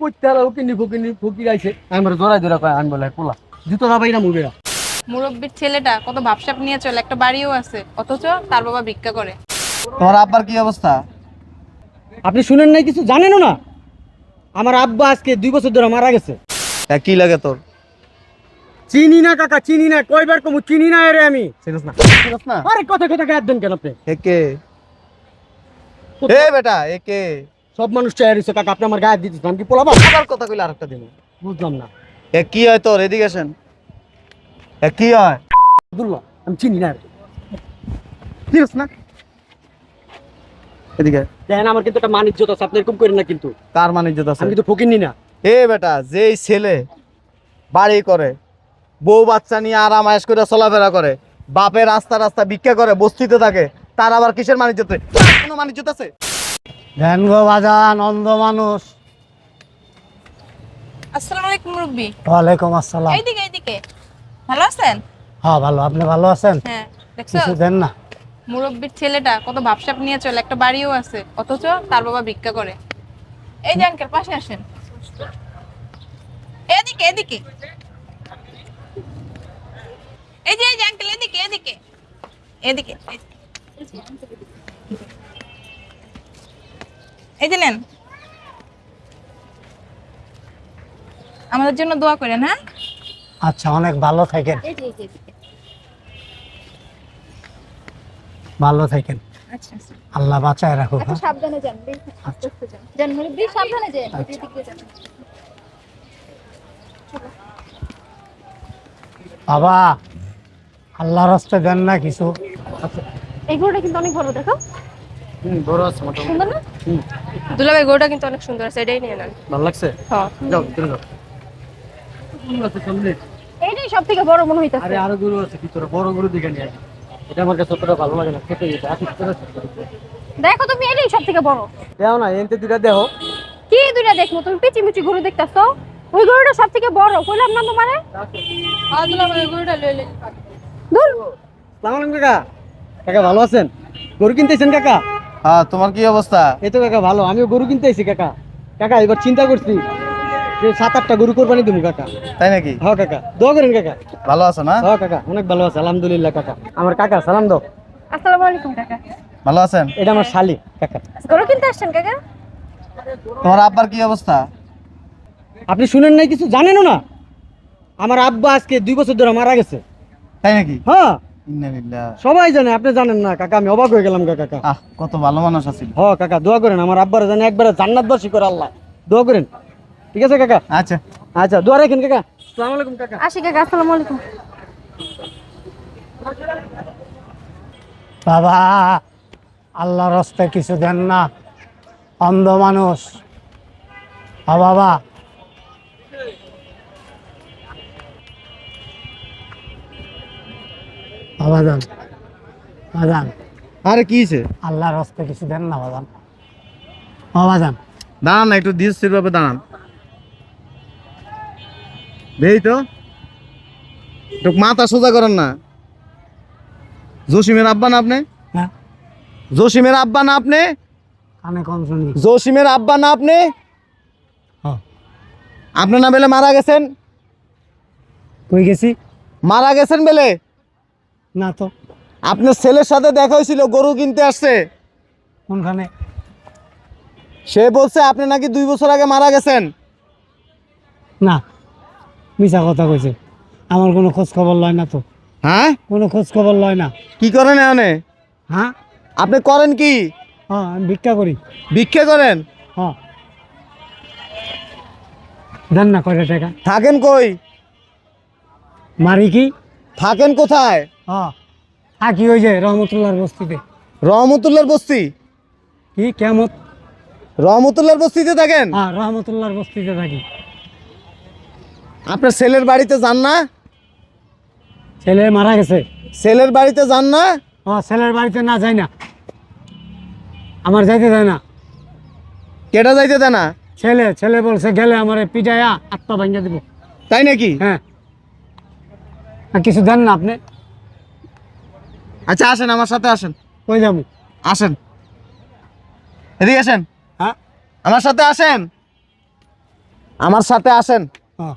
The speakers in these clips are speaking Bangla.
কইতারা ওকিনি ফকিনি ফকির আইছে আমার জোড়াই ধরে কয় আমি বলে পোলা জুতো না না মুগেরা মুরব্বীর ছেলেটা কত ভাবসাপ নিয়ে চলে একটা বাড়িও আছে অথচ তার বাবা ভিক্ষা করে। তোমার আব্বার কি অবস্থা? আপনি শুনেন নাই কিছু? জানেনও না। আমার আব্বা আজকে দুই বছর ধরে মারা গেছে। তা কি লাগে তোর? চিনি না কাকা চিনি না। কয়বার কমু? চিনি না এরে আমি। চিনিস না। চিনিস না? আরে কথা কথা দেন কেন আপনি? একে এ বেটা একে সব মানুষ চাই রয়েছে কাকা আপনি আমার গায়ে দিতেছেন কি পোলাবা আবার কথা কইলে আরেকটা দিন। বুঝলাম না। এ কি হয় তোর? এদিকে আসেন। এ কি হয়? আব্দুল্লাহ আমি চিনি না। চিনিস না? এদিকে। দেখেন আমার কিন্তু একটা মানিজ্য আছে আপনি এরকম করেন না কিন্তু। কার মানে ইজ্জত আছে? আমি কিন্তু ফকির নি না। এ বেটা যেই ছেলে বাড়ি করে বউ বাচ্চা নিয়ে আরাম আয়েশ করে চলাফেরা করে বাপের রাস্তা রাস্তা ভিক্ষা করে বস্তিতে থাকে তার আবার কিসের মানিজ্যত কোনো মানিজ্যত আছে? ধ্যান গো বাজান অন্ধ মানুষ। আসসালামু আলাইকুম মুরব্বী ওয়ালাইকুম আসসালাম। এইদিকে এইদিকে। ভালো আছেন? হ্যাঁ ভালো। আপনি ভালো আছেন? হ্যাঁ দেখছ? কিছু দেন না। মুরব্বীর ছেলেটা কত ভাবসাপ নিয়ে চলে একটা বাড়িও আছে। অথচ তার বাবা ভিক্ষা করে। এই যে আঙ্কেল পাশে আসেন। এদিকে এদিকে। এই যে এই যে আঙ্কেল এদিকে এদিকে। এদিকে এই যে নেন। আমাদের জন্য দোয়া করেন হ্যাঁ? আচ্ছা অনেক ভালো থাকেন। ভালো থাকেন। আচ্ছা আচ্ছা। আল্লাহ বাঁচায় রাখুক আচ্ছা হ্যাঁ? সাবধানে যান যান। যান বাবা আল্লাহ রাস্তে দেন না কিছু। এই কিন্তু অনেক ভালো দেখো। হুম বড় আছে মোটামুটি। সুন্দর না? দুলাভাই গরুটা কিন্তু অনেক সুন্দর আছে এটাই নিয়ে নেন। ভালো লাগছে? হ্যাঁ। যাও ভিতরে যাও আছে। এইটাই সব থেকে বড় মনে হইতাছে। আরে আরও গরু আছে ভিতরে বড় গরু দেখে নিয়ে আসি। এটা আমার কাছে অতটা ভালো লাগে না খেতে যেতে আসি ভিতরে। দেখো তুমি এটাই সব থেকে বড়। দেও না এনতে দুটা দেও। কি দুইটা দেখব? তুমি পিচি মিচি গরু দেখতাছো? ওই গরুটা সব থেকে বড় কইলাম না তোমারে? আর দুলাভাই গরুটা লইলে দূর সালাম আলাইকুম কাকা। কাকা ভালো আছেন? গরু কিনতেছেন কাকা? হ্যাঁ তোমার কি অবস্থা? এই তো কাকা ভালো আমিও গরু কিনতে আইছি কাকা। কাকা এবার চিন্তা করছি যে সাত আটটা গরু কোরবানি দেবো কাকা। তাই নাকি? হ্যাঁ কাকা দোয়া করেন কাকা। ভালো আছো না? হ্যাঁ কাকা অনেক ভালো আছে আলহামদুলিল্লাহ কাকা। আমার কাকা সালাম দাও। আসসালামু আলাইকুম কাকা। ভালো আছেন? এটা আমার শালি কাকা। গরু কিনতে আসছেন কাকা? তোমার আব্বার কি অবস্থা? আপনি শুনেন নাই কিছু? জানেনও না? আমার আব্বা আজকে দুই বছর ধরে মারা গেছে। তাই নাকি? হ্যাঁ। সবাই জানে আপনি জানেন না কাকা আমি অবাক হয়ে গেলাম কাকা আহ কত ভালো মানুষ আছিল হ কাকা দোয়া করেন আমার আব্বার জানে একবারে জান্নাতবাসী করে আল্লাহ। দোয়া করেন। ঠিক আছে কাকা? আচ্ছা। আচ্ছা দোয়া রাখেন কাকা। আসসালামু আলাইকুম কাকা। আসি কাকা আসসালামু আলাইকুম। বাবা আল্লাহ রাস্তে কিছু দেন না। অন্ধ মানুষ। বাবা। বাবাজান আরে কি হয়েছে আল্লাহ রাস্তে কিছু দেন না বাবাজান। দাঁড়ান না একটু ভাবে দাঁড়ান। দেই তো। একটু মাথা সোজা করেন না। জসিমের আব্বা না আপনি? হ্যাঁ। জসিমের আব্বা না আপনি? কানে কম শুনি। জসিমের আব্বা না আপনি? হ্যাঁ। আপনি না বেলে মারা গেছেন? কই গেছি? মারা গেছেন বেলে? না তো। আপনার ছেলের সাথে দেখা হয়েছিল গরু কিনতে আসছে। কোনখানে? সে বলছে আপনি নাকি দুই বছর আগে মারা গেছেন? না মিছা কথা কইছে। আমার কোনো খোঁজ খবর লয় না তো। হ্যাঁ? কোনো খোঁজ খবর লয় না। কি করেন এখানে? হ্যাঁ? আপনি করেন কি? হ্যাঁ আমি ভিক্ষা করি। ভিক্ষা করেন? হ্যাঁ। দেন না কয়টা টাকা। থাকেন কই? মারি কি? থাকেন কোথায়? হ্যাঁ থাকি ওই যে রহমতুল্লাহর বস্তিতে। রহমতুল্লার বস্তি? কি কেমত রহমতুল্লার বস্তিতে থাকেন? হ্যাঁ রহমতুল্লাহর বস্তিতে থাকি। আপনার ছেলের বাড়িতে যান না? ছেলে মারা গেছে। ছেলের বাড়িতে যান না? ও ছেলের বাড়িতে না যাই না। আমার যাইতে দেয় না। কেটা যাইতে দেয় না? ছেলে ছেলে বলছে গেলে আমার পিটাইয়া আত্মা ভাঙ্গা দিব। তাই নাকি? হ্যাঁ। কিছু দেন না আপনি? আচ্ছা আসেন আমার সাথে আসেন। কই যাব? আসেন। এদিকে আসেন। হ্যাঁ? আমার সাথে আসেন। আমার সাথে আসেন। হ্যাঁ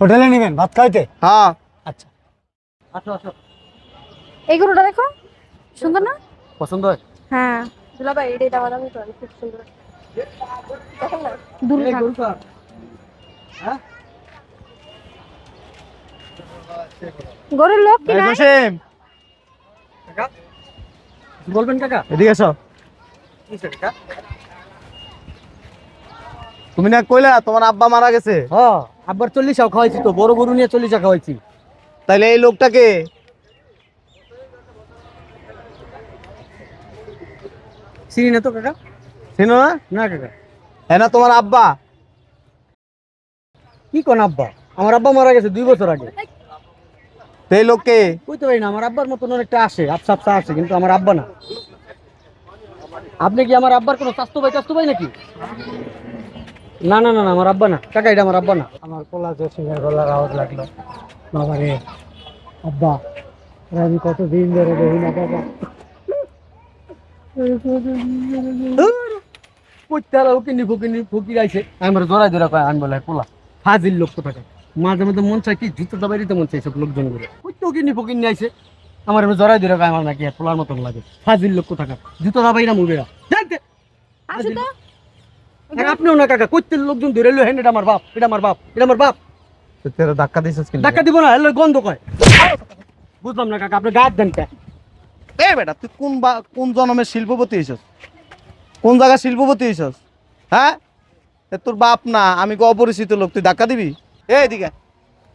হোটেলে নেবেন ভাত খাইতে? হ্যাঁ। আচ্ছা। আসো আসো। এই গরুটা দেখো সুন্দর না? পছন্দ হয়? হ্যাঁ। দুলাভাই এটাই দাম দামি তো খুব সুন্দর। না? কার? হ্যাঁ? গরুর লোক কি জসিম কাকা? বলবেন কাকা? এদিকে এসো। কাকা? তুমি না কইলা তোমার আব্বা মারা গেছে? হ্যাঁ চল্লিশাও খাওয়াইছি তো বড় গরু নিয়ে চল্লিশা খাওয়াইছি। তাইলে এই লোকটাকে? চিনি না তো কাকা? চিনো না? না কাকা। হ্যাঁ না তোমার আব্বা। কি কোন আব্বা? আমার আব্বা মারা গেছে দুই বছর আগে। তো এই লোককে বুঝতে পারি না আমার আব্বার মতন অনেকটা আসে আপসা আপসা আসে কিন্তু আমার আব্বা না। আপনি কি আমার আব্বার কোনো স্বাস্থ্য ভাই স্বাস্থ্য ভাই নাকি? না না না না আমার আব্বা না। কাকা এটা আমার আব্বা না। আমার পোলা জসিমের গলার আওয়াজ লাগল বাবা রে আব্বা আরে আমি কত দিন ধরে দেখি না বাবা। কইতারা উকিনি ফুকিনি ফুকি আইছে আমার জড়াই ধরে কয় আনব লাই পোলা। হাজির লোক তো মাঝে মধ্যে মন চাই কি জুতো দাবাই দিতে মন চাই সব লোকজনগুলো। কইতে উকিনি ফুকিনি আইছে। আমার এমনি জড়াই ধরে কয় আমার নাকি আর পোলার মতন লাগে। হাজির লোক তো থাকা জুতো দাবাই না জানতে আপনিও না কাকা কইতে লোকজন ধরে লো হ্যাঁ এটা আমার বাপ এটা আমার বাপ এটা আমার বাপ। তো ধাক্কা দিছিস কিন্তু ধাক্কা দিব না এলো গন্ধ কয়। বুঝলাম না কাকা আপনি গাছ দেন কে? এ বেটা তুই কোন কোন জন্মের শিল্পপতি হইছস? কোন জায়গায় শিল্পপতি হইছস? হ্যাঁ? এ তোর বাপ না আমি গো অপরিচিত লোক তুই ধাক্কা দিবি? এই দিকে।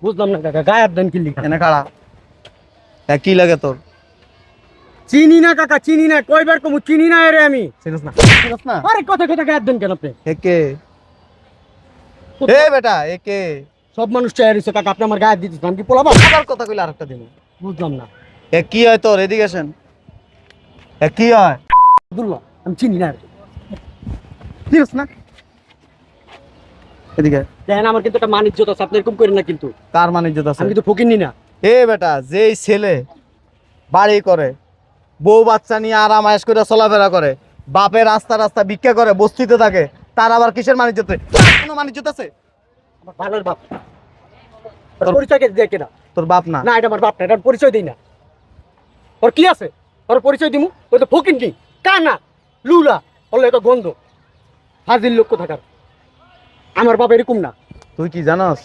বুঝলাম না কাকা গায়ের দেন কি লিখা? এনে খাড়া। এ কি লাগে তোর? চিনি না কাকা চিনি না কয়বার কমু চিনি না এরে আমি। চিনিস না। চিনিস না? আরে কথা কথা গায়ের দেন কেন আপনি? এ এ বেটা এ কে? সব মানুষ চাই রয়েছে কাকা আপনি আমার গায়ে দিতেছেন আমি কি পোলাবো আবার কথা কইলে আরেকটা দিন বুঝলাম না। এ কি হয় তোর? এদিকে আসেন। এ কি হয়? আব্দুল্লাহ আমি চিনি না চিনিস না? এদিকে। দেখেন আমার কিন্তু একটা মানিজ্য আছে আপনি এরকম করেন না কিন্তু। কার ইজ্জত আছে? আমি কিন্তু ফকিনি না। এ বেটা যেই ছেলে বাড়ি করে বউ বাচ্চা নিয়ে আরাম আয়েস করে চলাফেরা করে বাপের রাস্তা রাস্তা ভিক্ষা করে বস্তিতে থাকে তার আবার কিসের কোনো আছে? আমার ভালোর বাপ। ওর পরিচয় কেনা? তোর বাপ না। না এটা আমার বাপ না এটা পরিচয় দিই না। ওর কি আছে? ওর পরিচয় দিমু ওই তো ফকিন কি কানা লুলা বললে তো গন্ধ। হাজির লক্ষ্য থাকার আমার বাপ এরকম না। তুই কি জানাস?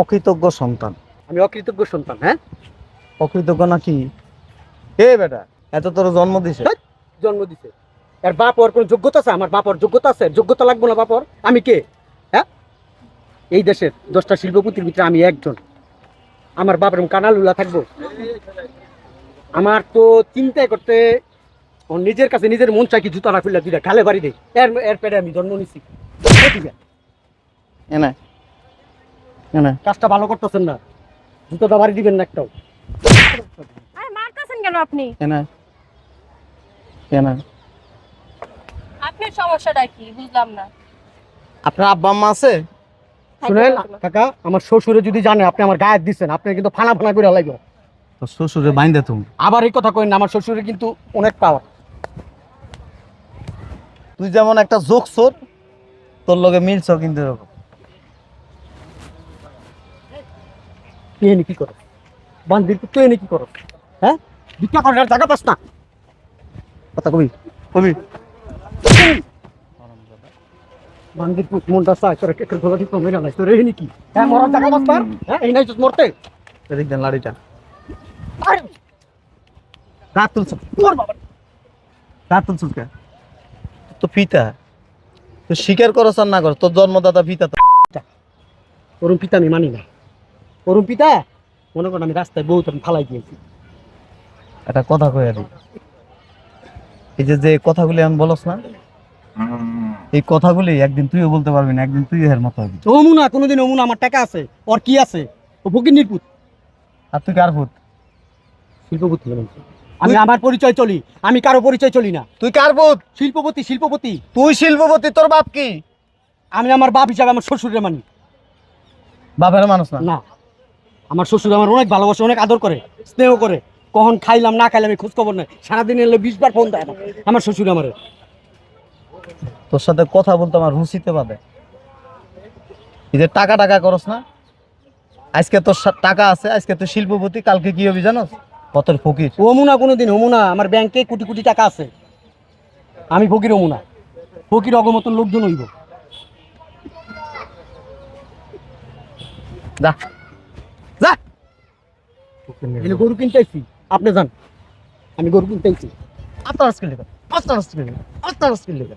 অকৃতজ্ঞ সন্তান। আমি অকৃতজ্ঞ সন্তান হ্যাঁ? অকৃতজ্ঞ নাকি? এ বেটা এত তোর জন্ম দিছে। ধ্যাৎ, জন্ম দিছে। এর বাপ ওর কোনো যোগ্যতা আছে? আমার বাপর যোগ্যতা আছে? যোগ্যতা লাগবো না বাপর? আমি কে? হ্যাঁ? এই দেশের দশটা শিল্পপতির ভিতরে আমি একজন। আমার বাপের কানালুলা থাকব। আমার তো চিন্তাই করতে ওর নিজের কাছে নিজের মন চাই কি জুতা না খুললে দুইটা গালে বাড়ি দেয় এর এর পেটে আমি জন্ম নিছি। এনে এনে কাজটা ভালো করতেছেন না। জুতোটা বাড়ি দিবেন না একটাও। আরে মারতেছেন কেন আপনি? এনে এনে আপনার সমস্যাটা কি? বুঝলাম না। আপনার আব্বা আম্মা আছে? শুনেন কাকা আমার শ্বশুরে যদি জানে আপনি আমার গায়ে দিচ্ছেন আপনি কিন্তু ফানা ফানা করে লাগবে তোর শ্বশুরে বাইন্দে তুমি? আবার এই কথা কই না আমার শ্বশুরে কিন্তু অনেক পাওয়ার তুই যেমন একটা জোক সোর তোর লগে মিলছ কিন্তু এরকম। তুই এনে কি করো বান্দির তুই এনে কি করো হ্যাঁ? ভিক্ষা করার জায়গা পাস না। কথা কবি? কবি? বান্দির পুত মনটা চায় তোর কেকের গোলা তোর হ্যাঁ মরার জায়গা পাস পার হ্যাঁ এই নাই মরতে। এদিক দেন লাড়িটা। আরে! রাত তুলছ তোর বাবা। রাত তুলছ কে? তো পিতা তুই স্বীকার করছ আর না কর তোর জন্মদাতা পিতা তো। ওরম পিতা আমি মানি না। ওরম পিতা মনে করেন আমি রাস্তায় বহুত ফালাই দিয়েছি। একটা কথা কয়ে এই যে যে কথাগুলি আমি বলস না এই কথাগুলি একদিন তুইও বলতে পারবি না একদিন তুই এর মতো হবি। অমুনা কোনোদিন অমুনা আমার টাকা আছে ওর কি আছে? ও নির্পুত আর তুই কার ভূত শিল্পপতি আমি আমার পরিচয় চলি আমি কারও পরিচয় চলি না। তুই কার ভূত শিল্পপতি শিল্পপতি। তুই শিল্পপতি তোর বাপ কি? আমি আমার বাপ হিসাবে আমার শ্বশুরের মানি। বাপের মানুষ না? না। আমার শ্বশুর আমার অনেক ভালোবাসে অনেক আদর করে স্নেহ করে। কখন খাইলাম না খাইলাম আমি খোঁজ খবর নেই। সারাদিন এলে বিশ বার ফোন দেয় আমার। আমার শ্বশুর আমার। তোর সাথে কথা বলতে আমার রুচিতে পাবে এই যে টাকা টাকা করস না আজকে তোর টাকা আছে আজকে তুই শিল্পপতি কালকে কি হবি জানোস? কত ফকির। হমু না কোনোদিন হমু না আমার ব্যাংকে কোটি কোটি টাকা আছে। আমি ফকির হমু না ফকির অগমতন লোকজন হইব। যা। এলে গরু আপনি যান। আমি গরু আপনার স্কিল লেখা আপনার স্কিল লেখা আপনার স্কিল লেখা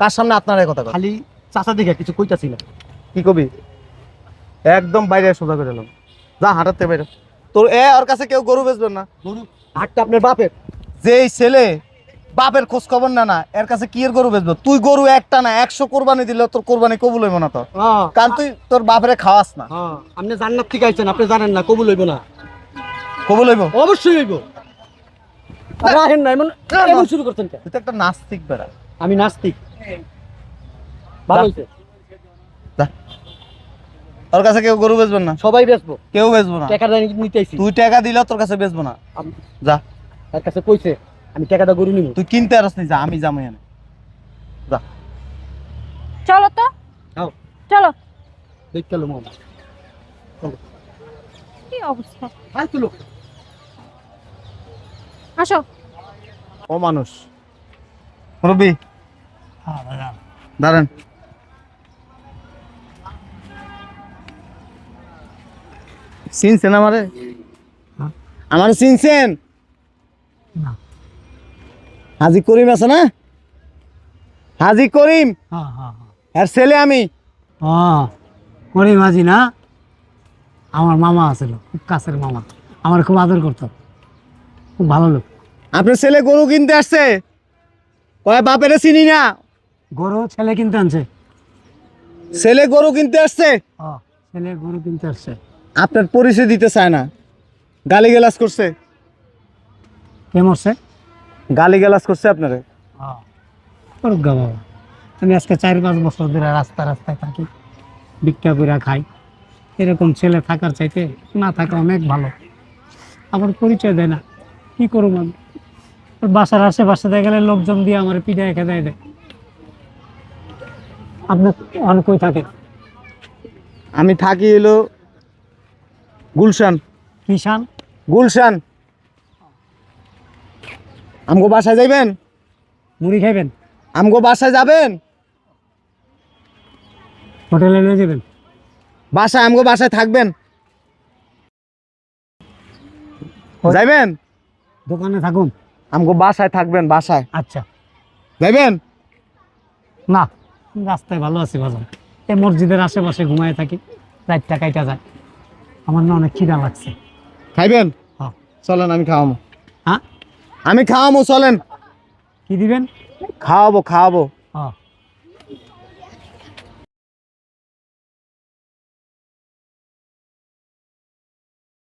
কার সামনে আপনার কথা খালি চাচা দেখে কিছু কইতাছি না। কি কবি? একদম বাইরে সোজা করে এলাম। যা হাঁটাতে বাইরে। তোর এ ওর কাছে কেউ গরু বেচবেন না। গরু? হাটটা আপনার বাপের? যেই ছেলে বাপের খোঁজ খবর না না এর কাছে কি এর গরু বেচবো? তুই গরু একটা না একশো কোরবানি দিলে তোর কোরবানি কবুল হইব না তোর হ্যাঁ। কারণ তুই তোর বাপরে খাওয়াস না। হ্যাঁ আপনি জান্নাত থেকে আইছেন আপনি জানেন না কবুল হইব না। কবুল হইব? অবশ্যই হইব। রাহেন না এমন। এমন শুরু করছেন কেন? তুই তো একটা নাস্তিক বেড়া। আমি নাস্তিক। ভালো হইছে? ওর কাছে কেউ গরু বেচবেন না? সবাই বেচবো। কেউ বেচবো না? টাকা নিতে আইছি তুই টাকা দিলেও তোর কাছে বেচবো না। যা। তার কাছে কইছে আমি টাকাটা গরু নিব তুই কিনতে আরস নি যা আমি যাব এনে যা। চলো তো। যাও। চলো। দেখতে এলো মামা। কি অবস্থা? ফালতু লোক। আসো। ও মানুষ। রবি দাঁড়ান। চিনছেন আমারে? আমার চিনছেন? না। হাজি করিম আছে না? হাজি করিম? হ্যাঁ হ্যাঁ আর ছেলে আমি। হ্যাঁ করি মাঝি না? আমার মামা আছিল খুব কাছের মামা। আমার খুব আদর করতো। খুব ভালো লোক। আপনার ছেলে গরু কিনতে আসছে? কয় বাপেরে চিনি না? গরু ছেলে কিনতে আনছে। ছেলে গরু কিনতে আসছে? ছেলে গরু কিনতে আসছে। আপনার পরিচয় দিতে চায় না। গালি গালাজ করছে। কে মরছে? গালি গালাজ করছে আপনারে। হ্যাঁ করুক গা বাবা। আমি আজকে চার পাঁচ বছর ধরে রাস্তা রাস্তায় থাকি। ভিক্ষা করে খাই। এরকম ছেলে থাকার চাইতে না থাকা অনেক ভালো। আবার পরিচয় দেয় না। কি করুম আমি? বাসার আশেপাশে গেলে লোকজন দিয়ে আমার পিঠা এঁকে দেয়। দেয় আপনি অনেক কই থাকেন আমি থাকি এলো গুলশান। কিষান গুলশান। আমগো বাসায় যাইবেন? মুড়ি খাইবেন? আমগো বাসায় যাবেন? হোটেলে নিয়ে যাবেন? বাসায় আমগো বাসায় থাকবেন? যাইবেন? দোকানে থাকুন। আমগো বাসায় থাকবেন বাসায়। আচ্ছা। যাইবেন? না রাস্তায় ভালো আছি বাজার এই মসজিদের আশেপাশে ঘুমায় থাকি রাতটা কাইটা যায়। আমার না অনেক খিদা লাগছে। খাইবেন? হ্যাঁ। চলেন আমি খাওয়াবো হ্যাঁ? আমি খাওয়াবো চলেন। কি দিবেন? খাওয়াবো খাওয়াবো। হ্যাঁ।